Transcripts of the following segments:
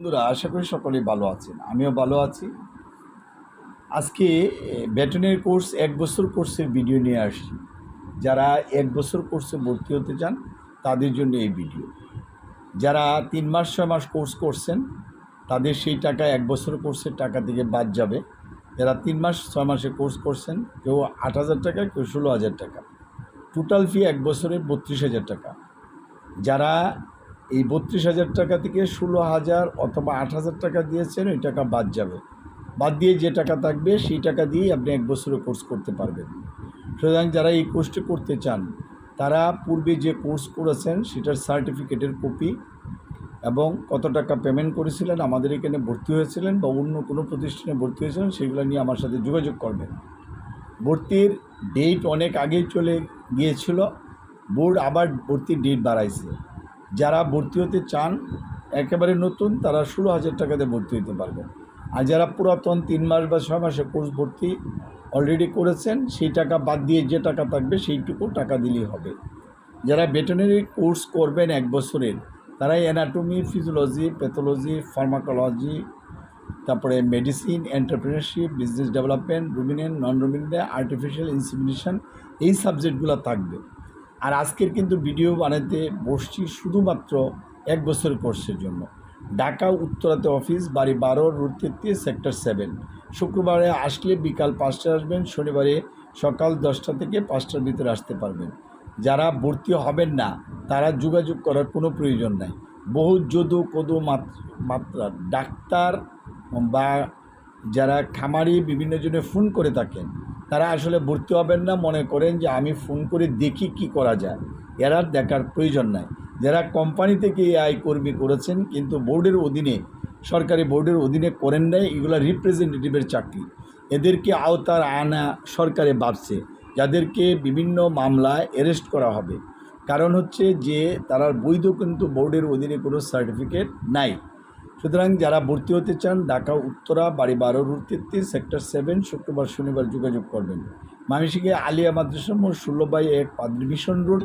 বন্ধুরা, আশা করি সকলেই ভালো আছেন। আমিও ভালো আছি। আজকে ব্যাটনের কোর্স, এক বছর কোর্সের ভিডিও নিয়ে আসছি। যারা এক বছর কোর্সে ভর্তি হতে চান, তাদের জন্য এই ভিডিও। যারা তিন মাস, ছয় মাস কোর্স করছেন, তাদের সেই টাকা এক বছর কোর্সের টাকা থেকে বাদ যাবে। যারা তিন মাস, ছয় মাসে কোর্স করছেন, কেউ আট হাজার টাকা, কেউ ষোলো হাজার টাকা। টোটাল ফি এক বছরে বত্রিশ হাজার টাকা। যারা এই বত্রিশ হাজার টাকা থেকে ষোলো হাজার অথবা আট হাজার টাকা দিয়েছেন, ওই টাকা বাদ যাবে। বাদ দিয়ে যে টাকা থাকবে, সেই টাকা দিয়েই আপনি এক বছরের কোর্স করতে পারবেন। সুতরাং যারা এই কোর্সটি করতে চান, তারা পূর্বে যে কোর্স করেছেন, সেটার সার্টিফিকেটের কপি এবং কত টাকা পেমেন্ট করেছিলেন, আমাদের এখানে ভর্তি হয়েছিলেন বা অন্য কোনো প্রতিষ্ঠানে ভর্তি হয়েছিলেন, সেগুলো নিয়ে আমার সাথে যোগাযোগ করবেন। ভর্তির ডেট অনেক আগেই চলে গিয়েছিল বোর্ড আবার ভর্তির ডেট বাড়াইছে। যারা ভর্তি হতে চান, একেবারে নতুন, তারা ষোলো হাজার টাকাতে ভর্তি হতে পারবেন। আর যারা পুরাতন, তিন মাস বা ছয় মাসে কোর্স ভর্তি অলরেডি করেছেন, সেই টাকা বাদ দিয়ে যে টাকা থাকবে, সেইটুকু টাকা দিলেই হবে। যারা ভেটেনারি কোর্স করবেন এক বছরের তারা অ্যানাটমি ফিজিওলজি প্যাথোলজি ফার্মাকোলজি তারপরে medicine entrepreneurship business development ruminant non ruminant artificial insemination এই সাবজেক্টগুলো থাকবে। আর আজকের কিন্তু ভিডিও বানাতে বসছি শুধুমাত্র এক বছর কোর্সের জন্য। ঢাকা উত্তরাতে অফিস, বাড়ি বারো রুট তেত্রিশ, সেক্টর সেভেন। শুক্রবারে আসলে বিকাল পাঁচটায় আসবেন, শনিবারে সকাল দশটা থেকে পাঁচটার ভিতরে আসতে পারবেন। যারা ভর্তি হবেন না, তারা যোগাযোগ করার কোনো প্রয়োজন নাই। বহু যদু কদু মাত্রা ডাক্তার বা যারা খামারি বিভিন্ন জনে ফোন করে থাকেন তারা আসলে ভর্তি হবেন না, মনে করেন যে আমি ফোন করে দেখি কি করা যায়। এরা দেখার প্রয়োজন নাই। যারা কোম্পানি থেকে আয় কর্মী করেছেন, কিন্তু বোর্ডের অধীনে, সরকারি বোর্ডের অধীনে করেন নাই, এগুলো রিপ্রেজেন্টেটিভের চাকরি। এদেরকে আওতার আনা সরকারে ভাবছে যাদেরকে বিভিন্ন মামলায় অ্যারেস্ট করা হবে। কারণ হচ্ছে যে, তারা বৈধ কিন্তু বোর্ডের অধীনে কোনো সার্টিফিকেট নাই। সুতরাং যারা ভর্তি হতে চান, ঢাকা, উত্তরা বাড়ি বারো রুট তেত্রিশ, সেক্টর সেভেন, শুক্রবার, শনিবার যোগাযোগ করবেন। মামিসিকে আলিয়া মাদ্রাসা মোড় ষোলো বাই এক মিশন রোড,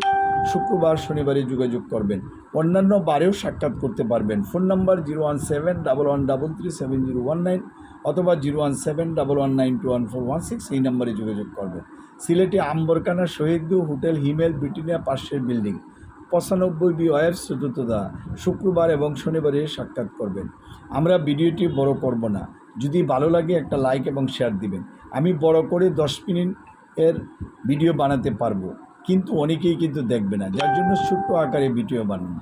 শুক্রবার, শনিবারে যোগাযোগ করবেন। অন্যান্য বারেও সাক্ষাৎ করতে পারবেন। Phone number zero one seven double one double three seven zero one nine অথবা zero one seven double one nine two one four one six এই নাম্বারে যোগাযোগ করবেন। সিলেটে আম্বরকানা শহীদু হোটেল, হিমেল, ব্রিটেনিয়া পাশের বিল্ডিং। পঁচানব্বই বি ওয়ার চতুর্থদা শুক্রবার এবং শনিবারে সাক্ষাৎ করবেন। আমরা ভিডিওটি বড় করব না। যদি ভালো লাগে একটা লাইক এবং শেয়ার দিবেন। আমি বড় করে দশ মিনিট এর ভিডিও বানাতে পারব। কিন্তু অনেকেই কিন্তু দেখবে না। যার জন্য ছোট্ট আকারে ভিডিও বানানো।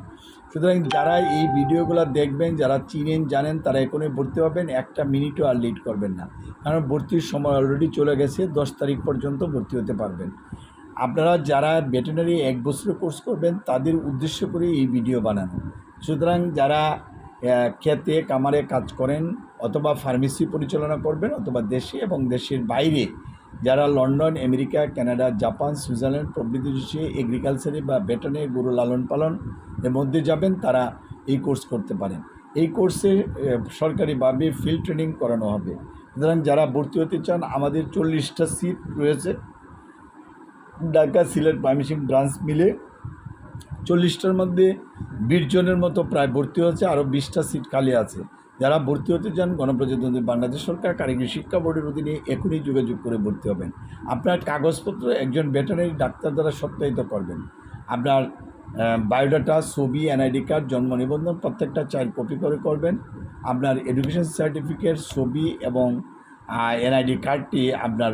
সুতরাং যারা এই ভিডিওগুলো দেখবেন, যারা চিনেন, জানেন, তারা এখনই ভর্তি হবেন। একটা মিনিটও আর লেট করবেন না। কারণ ভর্তির সময় অলরেডি চলে গেছে। দশ তারিখ পর্যন্ত ভর্তি হতে পারবেন। আপনারা যারা ভেটেনারি এক বছরের কোর্স করবেন, তাদের উদ্দেশ্য করে এই ভিডিও বানানো। সুতরাং যারা খেতে কামারে কাজ করেন অথবা ফার্মেসি পরিচালনা করবেন অথবা দেশে এবং দেশের বাইরে, যারা London, America, Canada, Japan, Switzerland প্রভৃতি দেশে এগ্রিকালচারে বা বেটনে গরু লালন পালন এর মধ্যে যাবেন, তারা এই কোর্স করতে পারেন। এই কোর্সে সরকারিভাবে ফিল্ড ট্রেনিং করানো হবে। সুতরাং যারা ভর্তি হতে চান, আমাদের চল্লিশটা সিট রয়েছে। ঢাকা সিলেট ময়মনসিং ব্রাঞ্চ মিলে চল্লিশটার মধ্যে বিশ জনের মতো প্রায় ভর্তি হয়েছে, আরও বিশটা সিট খালি আছে। যারা ভর্তি হতে চান, গণপ্রজাতন্ত্রী বাংলাদেশ সরকার, কারিগরি শিক্ষা বোর্ডের অধীনে এখনই যোগাযোগ করে ভর্তি হবেন। আপনার কাগজপত্র একজন ভেটেনারি ডাক্তার দ্বারা সত্যায়িত করবেন। আপনার বায়োডাটা, ছবি, এনআইডি কার্ড, জন্ম নিবন্ধন প্রত্যেকটা চার কপি করে করবেন। আপনার এডুকেশন সার্টিফিকেট, ছবি এবং এনআইডি কার্ডটি আপনার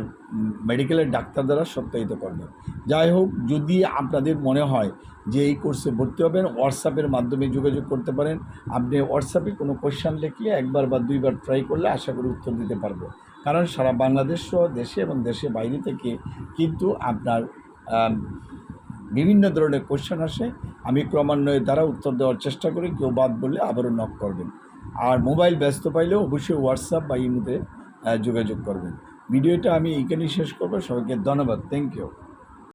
মেডিকেলের ডাক্তার দ্বারা সত্যায়িত করবেন যাই হোক, যদি আপনাদের মনে হয় যে এই কোর্সে ভর্তি হবেন, হোয়াটসঅ্যাপের মাধ্যমে যোগাযোগ করতে পারেন। আপনি হোয়াটসঅ্যাপে কোনো কোয়েশ্চান লিখলে একবার বা দুইবার ট্রাই করলে আশা করি উত্তর দিতে পারব। কারণ সারা বাংলাদেশ সহ দেশে এবং দেশের বাইরে থেকে কিন্তু আপনার বিভিন্ন ধরনের কোয়েশ্চেন আসে। আমি ক্রমান্বয়ে দ্বারা উত্তর দেওয়ার চেষ্টা করি, কেউ বাদ বললে আবারও নক করবেন। আর মোবাইল ব্যস্ত পাইলেও অবশ্যই হোয়াটসঅ্যাপ বা ইমুতে যোগাযোগ করবেন। ভিডিওটা আমি এখানেই শেষ করব। সবাইকে ধন্যবাদ। Thank you